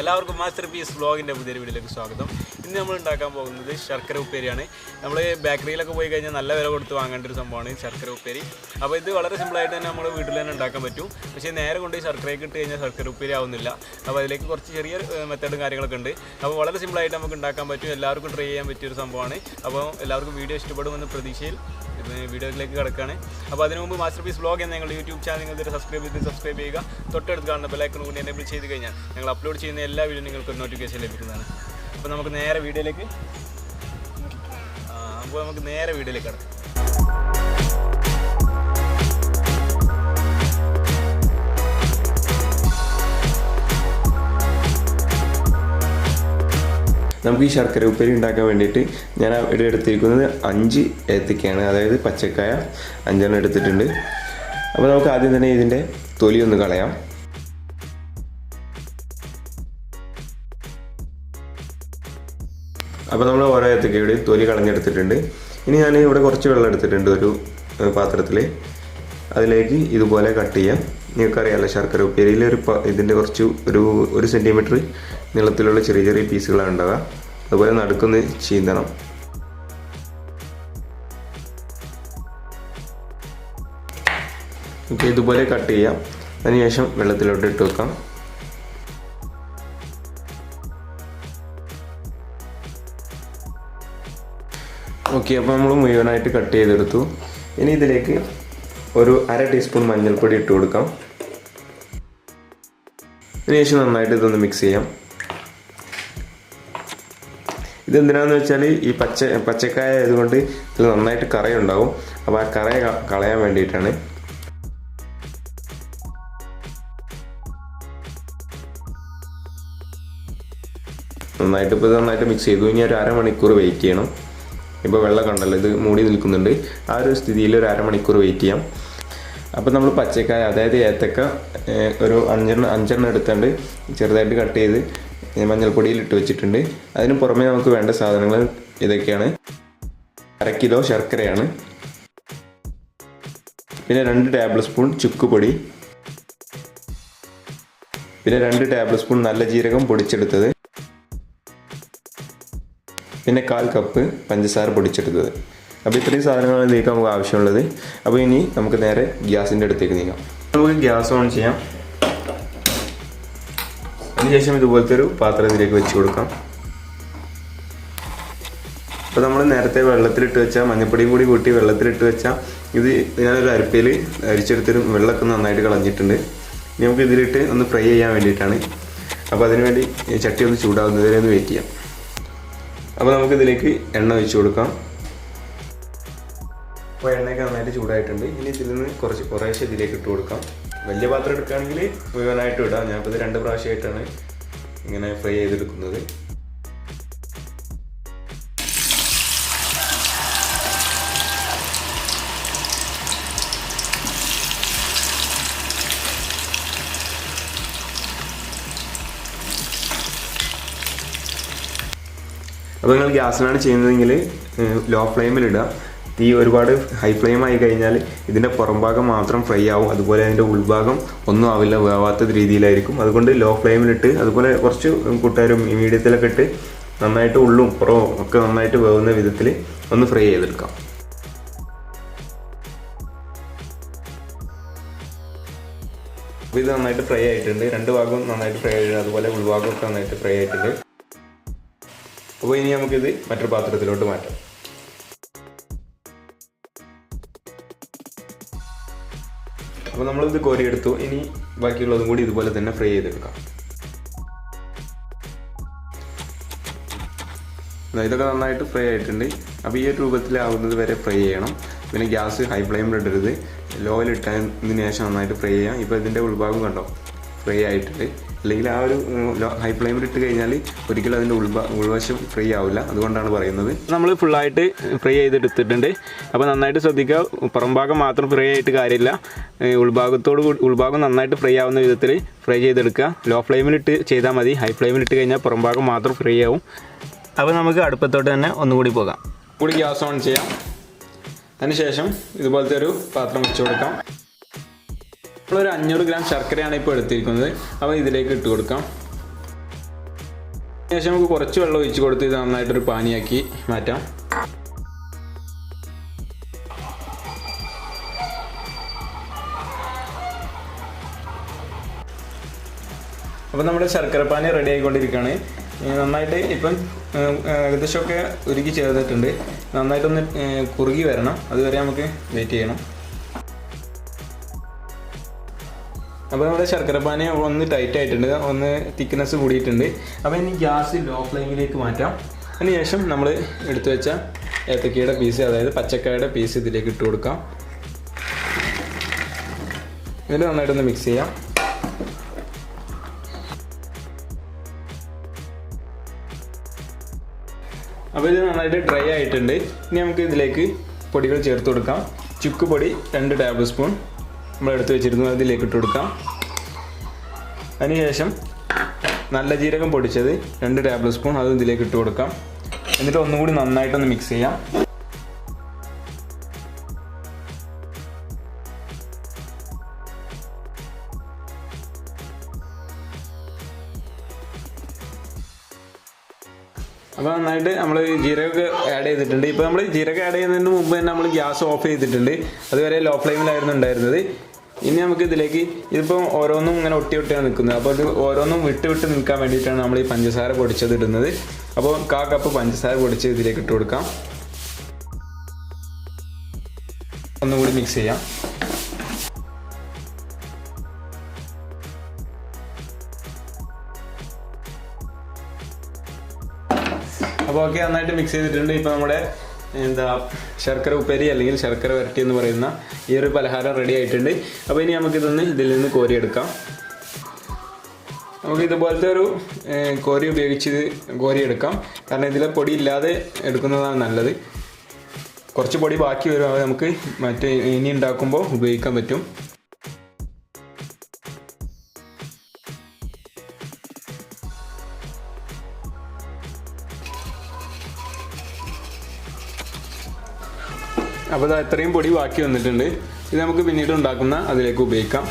എല്ലാവർക്കും master piece വ്ളോഗിന്റെ പുതിയ വീഡിയോയിലേക്ക് സ്വാഗതം. ഇന്ന് നമ്മൾ ഉണ്ടാക്കാൻ പോകുന്നത് ശർക്കര ഉപ്പേരിയാണ്. നമ്മൾ ബേക്കറിയിലൊക്കെ പോയി കഴിഞ്ഞാൽ നല്ല വില കൊടുത്ത് വാങ്ങേണ്ട ഒരു സംഭവമാണ് ശർക്കര ഉപ്പേരി. അപ്പോൾ ഇത് വളരെ സിമ്പിളായിട്ട് തന്നെ നമ്മൾ വീട്ടിൽ തന്നെ ഉണ്ടാക്കാൻ പറ്റും. പക്ഷേ നേരെ കൊണ്ട് ശർക്കരയ്ക്ക് ഇട്ട് കഴിഞ്ഞാൽ ശർക്കര ഉപ്പേരി ആവുന്നില്ല. അപ്പോൾ അതിലേക്ക് കുറച്ച് ചെറിയ മെത്തേഡും കാര്യങ്ങളൊക്കെ ഉണ്ട്. അപ്പോൾ വളരെ സിമ്പിളായിട്ട് നമുക്ക് ഉണ്ടാക്കാൻ പറ്റും. എല്ലാവർക്കും ട്രൈ ചെയ്യാൻ പറ്റിയ ഒരു സംഭവമാണ്. അപ്പോൾ എല്ലാവർക്കും വീഡിയോ ഇഷ്ടപ്പെടുമെന്ന പ്രതീക്ഷയിൽ വീഡിയോയിലേക്ക് കിടക്കുകയാണ്. അപ്പോൾ അതിന് മുമ്പ് മാസ്റ്റർ പീസ് വ്ളോഗ് എന്ന ഞങ്ങളുടെ യൂട്യൂബ് ചാനൽ നിങ്ങൾ സബ്സ്ക്രൈബ് ചെയ്ത് സബ്സ്ക്രൈബ് ചെയ്യുക. തൊട്ടടുത്ത് കാണുന്ന ബെലൈക്കൺ കൂടി എനേബിൾ ചെയ്ത് കഴിഞ്ഞാൽ ഞങ്ങൾ അപ്ലോഡ് ചെയ്യുന്ന എല്ലാ വീഡിയോ നിങ്ങൾക്ക് നോട്ടിഫിക്കേഷൻ ലഭിക്കുന്നതാണ്. അപ്പോൾ നമുക്ക് നേരെ വീഡിയോയിലേക്ക്. അപ്പോൾ നമുക്ക് നേരെ വീഡിയോയിലേക്ക് കിടക്കാം. നമുക്ക് ഈ ശർക്കര ഉപ്പേരി ഉണ്ടാക്കാൻ വേണ്ടിയിട്ട് ഞാൻ ഇവിടെ എടുത്തിരിക്കുന്നത് അഞ്ച് ഏത്തക്കയാണ് അതായത് പച്ചക്കായ അഞ്ചെണ്ണം എടുത്തിട്ടുണ്ട്. അപ്പോൾ നമുക്ക് ആദ്യം തന്നെ ഇതിന്റെ തൊലി ഒന്ന് കളയാം. അപ്പോൾ നമ്മൾ ഓരോ ഏത്തക്കയുടെ തൊലി കളഞ്ഞെടുത്തിട്ടുണ്ട്. ഇനി ഞാൻ ഇവിടെ കുറച്ച് വെള്ളം എടുത്തിട്ടുണ്ട് ഒരു പാത്രത്തിൽ അതിലേക്ക് ഇതുപോലെ കട്ട് ചെയ്യാം. നിങ്ങൾക്കറിയാമല്ലോ ശർക്കര ഉപ്പേരിയിൽ ഒരു ഇതിന്റെ കുറച്ച് ഒരു ഒരു സെന്റിമീറ്റർ നീളത്തിലുള്ള ചെറിയ ചെറിയ പീസുകളാണ് ഉണ്ടാവുക. അതുപോലെ നടുക്കൊന്ന് ചീന്തണം. ഇതുപോലെ കട്ട് ചെയ്യാം. അതിനുശേഷം വെള്ളത്തിലോട്ട് ഇട്ട് വെക്കാം. അപ്പോൾ നമ്മൾ മുഴുവനായിട്ട് കട്ട് ചെയ്തെടുത്തു. ഇനി ഇതിലേക്ക് ഒരു അര ടീസ്പൂൺ മഞ്ഞൾപ്പൊടി ഇട്ട് കൊടുക്കാം. അതിനുശേഷം നന്നായിട്ട് ഇതൊന്ന് മിക്സ് ചെയ്യാം. ഇതെന്തിനാന്ന് വെച്ചാൽ ഈ പച്ച പച്ചക്കായ ആയതുകൊണ്ട് ഇതിൽ നന്നായിട്ട് കറയുണ്ടാവും. അപ്പോൾ ആ കറ ക- കളയാൻ വേണ്ടിയിട്ടാണ്. നന്നായിട്ട് ഇപ്പോൾ നന്നായിട്ട് മിക്സ് ചെയ്തു. ഇനി ഒരു അരമണിക്കൂർ വെയിറ്റ് ചെയ്യണം. ഇപ്പോൾ വെള്ളം കണ്ടല്ലോ ഇത് മൂടി നിൽക്കുന്നുണ്ട്. ആ ഒരു സ്ഥിതിയിൽ ഒരു അരമണിക്കൂർ വെയിറ്റ് ചെയ്യാം. അപ്പോൾ നമ്മൾ പച്ചക്കായ അതായത് ഏത്തക്ക ഒരു അഞ്ചെണ്ണം അഞ്ചെണ്ണം എടുത്തുകൊണ്ട് ചെറുതായിട്ട് കട്ട് ചെയ്ത് മഞ്ഞൾപ്പൊടിയിൽ ഇട്ട് വെച്ചിട്ടുണ്ട്. അതിന് പുറമേ നമുക്ക് വേണ്ട സാധനങ്ങൾ ഇതൊക്കെയാണ്. അര കിലോ ശർക്കരയാണ്. പിന്നെ രണ്ട് ടേബിൾ സ്പൂൺ ചുക്കുപൊടി പിന്നെ രണ്ട് ടേബിൾ സ്പൂൺ നല്ല ജീരകം പൊടിച്ചെടുത്തത്. പിന്നെ കാൽ കപ്പ് പഞ്ചസാര പൊടിച്ചെടുത്തത്. അപ്പോൾ ഇത്രയും സാധനങ്ങളാണ് ഇതിലേക്ക് നമുക്ക് ആവശ്യമുള്ളത്. അപ്പോൾ ഇനി നമുക്ക് നേരെ ഗ്യാസിന്റെ അടുത്തേക്ക് നീങ്ങാം. നമുക്ക് ഗ്യാസ് ഓൺ ചെയ്യാം. അതിനുശേഷം ഇതുപോലത്തെ ഒരു പാത്രത്തിലേക്ക് വെച്ച് കൊടുക്കാം. അപ്പോൾ നമ്മൾ നേരത്തെ വെള്ളത്തിലിട്ട് വെച്ചാൽ മഞ്ഞപ്പൊടിയും കൂടി കൂട്ടി വെള്ളത്തിലിട്ട് വെച്ചാൽ ഇത് ഞാനൊരു അരിപ്പയിൽ അരിച്ചെടുത്തൊരു വെള്ളമൊക്കെ നന്നായിട്ട് കളഞ്ഞിട്ടുണ്ട്. ഇനി നമുക്ക് ഇതിലിട്ട് ഒന്ന് ഫ്രൈ ചെയ്യാൻ വേണ്ടിയിട്ടാണ്. അപ്പോൾ അതിനുവേണ്ടി ചട്ടി ഒന്ന് ചൂടാവുന്നതുവരെ ഒന്ന് വെയിറ്റ് ചെയ്യാം. അപ്പോൾ നമുക്ക് ഇതിലേക്ക് എണ്ണ ഒഴിച്ചു കൊടുക്കാം. അപ്പോൾ എണ്ണയൊക്കെ നന്നായിട്ട് ചൂടായിട്ടുണ്ട്. ഇനി ഇതിൽ നിന്ന് കുറച്ച് കുറേശ്ശെ ഇതിലേക്ക് ഇട്ട് കൊടുക്കാം. വലിയ പാത്രം എടുക്കുകയാണെങ്കിൽ മുഴുവനായിട്ട് ഇടാം. ഞാനിപ്പോൾ ഇത് രണ്ട് പ്രാവശ്യമായിട്ടാണ് ഇങ്ങനെ ഫ്രൈ ചെയ്തെടുക്കുന്നത്. അപ്പോൾ നിങ്ങൾ ഗ്യാസിനാണ് ചെയ്യുന്നതെങ്കിൽ ലോ ഫ്ലെയിമിൽ ഇടുക. തീ ഒരുപാട് ഹൈ ഫ്ലെയിം ആയി കഴിഞ്ഞാൽ ഇതിന്റെ പുറംഭാഗം മാത്രം ഫ്രൈ ആവും. അതുപോലെ അതിന്റെ ഉൾഭാഗം ഒന്നും ആവില്ല വേവാത്ത രീതിയിലായിരിക്കും. അതുകൊണ്ട് ലോ ഫ്ലെയിമിലിട്ട് അതുപോലെ കുറച്ച് കൂട്ടുകാരും മീഡിയത്തിലൊക്കെ ഇട്ട് നന്നായിട്ട് ഉള്ളും പുറവും ഒക്കെ നന്നായിട്ട് വേവുന്ന വിധത്തിൽ ഒന്ന് ഫ്രൈ ചെയ്തെടുക്കാം. അപ്പോൾ ഇത് നന്നായിട്ട് ഫ്രൈ ആയിട്ടുണ്ട്. രണ്ട് ഭാഗവും നന്നായിട്ട് ഫ്രൈ ആയിട്ടുണ്ട്. അതുപോലെ ഉൾഭാഗം ഒക്കെ നന്നായിട്ട് ഫ്രൈ ആയിട്ടുണ്ട്. അപ്പോൾ ഇനി നമുക്കിത് മറ്റൊരു പാത്രത്തിലോട്ട് മാറ്റാം. അപ്പോൾ നമ്മളിത് കോരിയെടുത്തു. ഇനി ബാക്കിയുള്ളതും കൂടി ഇതുപോലെ തന്നെ ഫ്രൈ ചെയ്തെടുക്കാം. ഇതൊക്കെ നന്നായിട്ട് ഫ്രൈ ആയിട്ടുണ്ട്. അപ്പോൾ ഈ ഒരു രൂപത്തിലാവുന്നത് വരെ ഫ്രൈ ചെയ്യണം. പിന്നെ ഗ്യാസ് ഹൈ ഫ്ലെയിമിൽ ഇടരുത്. ലോയിൽ ഇട്ടതിന് ശേഷം നന്നായിട്ട് ഫ്രൈ ചെയ്യാം. ഇപ്പോൾ ഇതിന്റെ ഉൾഭാഗം കണ്ടോ? ഫ്രൈ ആയിട്ടുണ്ട്. അല്ലെങ്കിൽ ആ ഒരു ഹൈ ഫ്ലെയിമിൽ ഇട്ട് കഴിഞ്ഞാൽ ഒരിക്കലും അതിന്റെ ഉൾവ ഉൾവശം ഫ്രീ ആവില്ല. അതുകൊണ്ടാണ് പറയുന്നത്. നമ്മൾ ഫുള്ളായിട്ട് ഫ്രൈ ചെയ്തെടുത്തിട്ടുണ്ട്. അപ്പോൾ നന്നായിട്ട് ശ്രദ്ധിക്കുക. പുറംഭാഗം മാത്രം ഫ്രൈ ആയിട്ട് കാര്യമില്ല. ഉൾഭാഗത്തോട് ഉൾഭാഗം നന്നായിട്ട് ഫ്രൈ ആവുന്ന വിധത്തിൽ ഫ്രൈ ചെയ്തെടുക്കുക. ലോ ഫ്ലെയിമിലിട്ട് ചെയ്താൽ മതി. ഹൈ ഫ്ലെയിമിലിട്ട് കഴിഞ്ഞാൽ പുറംഭാഗം മാത്രം ഫ്രൈ ആവും. അപ്പോൾ നമുക്ക് അടുപ്പത്തോട്ട് തന്നെ ഒന്നുകൂടി പോകാം. കൂടി ഗ്യാസ് ഓൺ ചെയ്യാം. അതിനുശേഷം ഇതുപോലത്തെ ഒരു പാത്രം വെച്ച് കൊടുക്കാം. നമ്മളൊരു അഞ്ഞൂറ് ഗ്രാം ശർക്കരയാണ് ഇപ്പോൾ എടുത്തിരിക്കുന്നത്. അപ്പോൾ ഇതിലേക്ക് ഇട്ട് കൊടുക്കാം. ശേഷം നമുക്ക് കുറച്ച് വെള്ളം ഒഴിച്ച് കൊടുത്ത് ഇത് നന്നായിട്ടൊരു പാനിയാക്കി മാറ്റാം. അപ്പോൾ നമ്മുടെ ശർക്കരപ്പാനി റെഡി ആയിക്കൊണ്ടിരിക്കുകയാണ്. നന്നായിട്ട് ഇപ്പം ഏകദേശമൊക്കെ ഉരുക്കി ചേർന്നിട്ടുണ്ട് നന്നായിട്ടൊന്ന് കുറുകി വരണം. അതുവരെ നമുക്ക് വെയിറ്റ് ചെയ്യണം. അപ്പോൾ നമ്മുടെ ശർക്കരപ്പാനി ഒന്ന് ടൈറ്റ് ആയിട്ടുണ്ട്. ഒന്ന് തിക്നെസ് കൂടിയിട്ടുണ്ട്. അപ്പോൾ ഇനി ഗ്യാസ് ലോ ഫ്ലെയിമിലേക്ക് മാറ്റാം. അതിനുശേഷം നമ്മൾ എടുത്തു വെച്ച ഏത്തക്കയുടെ പീസ് അതായത് പച്ചക്കായുടെ പീസ് ഇതിലേക്ക് ഇട്ട് കൊടുക്കാം. എന്നിട്ട് നന്നായിട്ടൊന്ന് മിക്സ് ചെയ്യാം. അപ്പോൾ ഇത് നന്നായിട്ട് ഡ്രൈ ആയിട്ടുണ്ട്. ഇനി നമുക്ക് ഇതിലേക്ക് പൊടികൾ ചേർത്ത് കൊടുക്കാം. ചുക്ക് പൊടി രണ്ട് ടേബിൾ സ്പൂൺ നമ്മൾ എടുത്ത് വെച്ചിരുന്നു അതിലേക്ക് ഇട്ട് കൊടുക്കാം. അതിനുശേഷം നല്ല ജീരകം പൊടിച്ചത് രണ്ട് ടേബിൾ സ്പൂൺ അത് ഇതിലേക്ക് ഇട്ട് കൊടുക്കാം. എന്നിട്ട് ഒന്നുകൂടി നന്നായിട്ടൊന്ന് മിക്സ് ചെയ്യാം. അപ്പോൾ നന്നായിട്ട് നമ്മൾ ജീരകമൊക്കെ ആഡ് ചെയ്തിട്ടുണ്ട്. ഇപ്പോൾ നമ്മൾ ജീരകം ആഡ് ചെയ്യുന്നതിന് മുമ്പ് തന്നെ നമ്മൾ ഗ്യാസ് ഓഫ് ചെയ്തിട്ടുണ്ട്. അതുവരെ ലോ ഫ്ലെയിമിലായിരുന്നു ഉണ്ടായിരുന്നത്. ഇനി നമുക്ക് ഇതിലേക്ക് ഇതിപ്പോൾ ഓരോന്നും ഇങ്ങനെ ഒട്ടി ഒട്ടിയാണ് നിൽക്കുന്നത്. അപ്പോൾ ഇത് ഓരോന്നും വിട്ട് വിട്ട് നിൽക്കാൻ വേണ്ടിയിട്ടാണ് നമ്മൾ ഈ പഞ്ചസാര പൊടിച്ചത് ഇടുന്നത്. അപ്പോൾ കാ കപ്പ് പഞ്ചസാര പൊടിച്ച് ഇതിലേക്ക് ഇട്ട് കൊടുക്കാം. ഒന്നുകൂടി മിക്സ് ചെയ്യാം. അപ്പോൾ ഓക്കെ നന്നായിട്ട് മിക്സ് ചെയ്തിട്ടുണ്ട്. ഇപ്പോൾ നമ്മുടെ എന്താ ശർക്കര ഉപ്പേരി അല്ലെങ്കിൽ ശർക്കര വരട്ടി എന്ന് പറയുന്ന ഈ ഒരു പലഹാരം റെഡി ആയിട്ടുണ്ട്. അപ്പോൾ ഇനി നമുക്കിതൊന്ന് ഇതിൽ നിന്ന് കോരിയെടുക്കാം. നമുക്ക് ഇതുപോലത്തെ ഒരു കോരി ഉപയോഗിച്ച് കോരി കോരിയെടുക്കാം. കാരണം ഇതിലെ പൊടി ഇല്ലാതെ എടുക്കുന്നതാണ് നല്ലത്. കുറച്ച് പൊടി ബാക്കി വരും അത് നമുക്ക് മറ്റേ ഇനി ഉണ്ടാക്കുമ്പോൾ ഉപയോഗിക്കാൻ പറ്റും. അപ്പോൾ ഇത് അത്രയും പൊടി ബാക്കി വന്നിട്ടുണ്ട്. ഇത് നമുക്ക് പിന്നീട് ഉണ്ടാക്കുന്ന അതിലേക്ക് ഉപയോഗിക്കാം.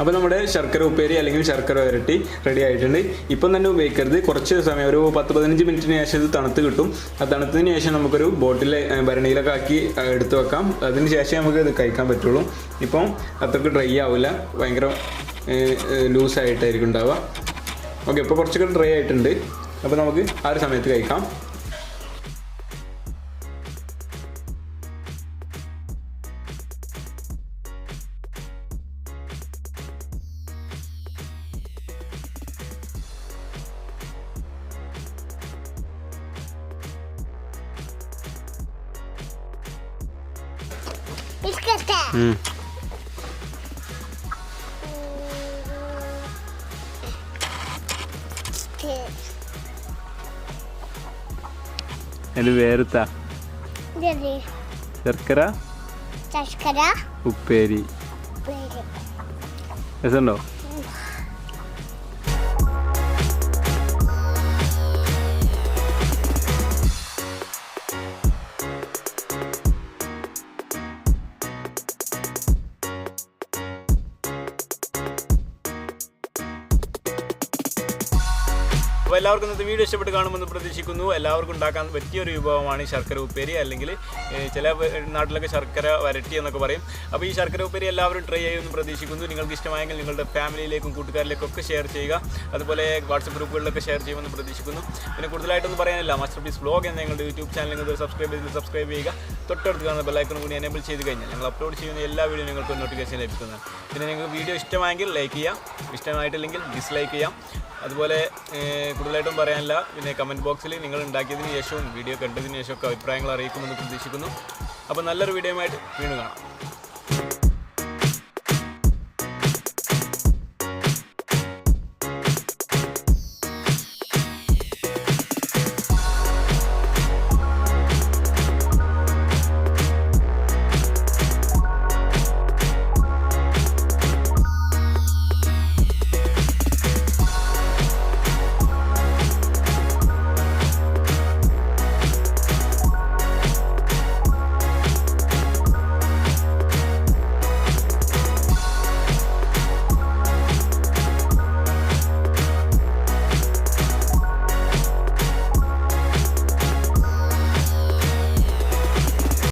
അപ്പോൾ നമ്മുടെ ശർക്കര ഉപ്പേരി അല്ലെങ്കിൽ ശർക്കര വരട്ടി റെഡി ആയിട്ടുണ്ട്. ഇപ്പം തന്നെ ഉപയോഗിക്കരുത്. കുറച്ച് സമയം ഒരു പത്ത് പതിനഞ്ച് മിനിറ്റിന് ശേഷം ഇത് തണുത്ത് കിട്ടും. ആ തണുത്തതിന് ശേഷം നമുക്കൊരു ബോട്ടിൽ ഭരണിയിലൊക്കെ ആക്കി എടുത്തു വെക്കാം. അതിന് ശേഷം നമുക്ക് ഇത് കഴിക്കാൻ പറ്റുള്ളൂ. ഇപ്പം അത്രയ്ക്ക് ഡ്രൈ ആവില്ല ഭയങ്കര ലൂസായിട്ടായിരിക്കും ഉണ്ടാവുക. ഓക്കെ ഇപ്പോൾ കുറച്ചൊക്കെ ഡ്രൈ ആയിട്ടുണ്ട്. അപ്പോൾ നമുക്ക് ആ ഒരു സമയത്ത് കഴിക്കാം. ഇഷ്ടത്തെ അതിൽ വേറുത്ത? ശർക്കര? ശർക്കര? ഉപ്പേരി. പേര് രസമുണ്ടോ? അപ്പോൾ എല്ലാവർക്കും ഇന്നത്തെ വീഡിയോ ഇഷ്ടപ്പെട്ട് കാണുമെന്ന് പ്രതീക്ഷിക്കുന്നു. എല്ലാവർക്കും ഉണ്ടാക്കാൻ പറ്റിയ ഒരു വിഭവമാണ് ഈ ശർക്കര ഉപ്പേരി അല്ലെങ്കിൽ ചില നാട്ടിലൊക്കെ ശർക്കര വരട്ടി എന്നൊക്കെ പറയും. അപ്പോൾ ഈ ശർക്കര ഉപ്പേരി എല്ലാവരും ട്രൈ ചെയ്യുമെന്ന് പ്രതീക്ഷിക്കുന്നു. നിങ്ങൾക്ക് ഇഷ്ടമായെങ്കിൽ നിങ്ങളുടെ ഫാമിലിയിലേക്കും കൂട്ടുകാരിലേക്കും ഒക്കെ ഷെയർ ചെയ്യുക. അതുപോലെ വാട്സപ്പ് ഗ്രൂപ്പുകളിലൊക്കെ ഷെയർ ചെയ്യുമെന്ന് പ്രതീക്ഷിക്കുന്നു. പിന്നെ കൂടുതലായിട്ടൊന്നും പറയാനില്ല. മാസ്റ്റർ പീസ് വ്ലോഗ് എന്ന ഞങ്ങളുടെ യൂട്യൂബ് ചാനൽ നിങ്ങൾ സബ്സ്ക്രൈബ് ചെയ്ത് സബ്സ്ക്രൈബ് ചെയ്യുക. തൊട്ടടുത്ത് കാണുന്ന ബെല്ലൈക്കൺ കൂടി എനേബിൾ ചെയ്ത് കഴിഞ്ഞാൽ ഞങ്ങൾ അപ്ലോഡ് ചെയ്യുന്ന എല്ലാ വീഡിയോ നിങ്ങൾക്ക് നോട്ടിഫിക്കേഷൻ ലഭിക്കുന്നതാണ്. പിന്നെ നിങ്ങൾക്ക് വീഡിയോ ഇഷ്ടമായെങ്കിൽ ലൈക്ക് ചെയ്യാം. ഇഷ്ടമായിട്ടില്ലെങ്കിൽ ഡിസ്ലൈക്ക് ചെയ്യാം. അതുപോലെ കൂടുതലായിട്ടും പറയാനില്ല. പിന്നെ കമന്റ് ബോക്സിൽ നിങ്ങൾ ഉണ്ടാക്കിയതിന് ശേഷവും വീഡിയോ കണ്ടതിന് ശേഷമൊക്കെ അഭിപ്രായങ്ങൾ അറിയിക്കുമെന്ന് പ്രതീക്ഷിക്കുന്നു. അപ്പോൾ നല്ലൊരു വീഡിയോ ആയിട്ട് വീണ്ടും കാണാം.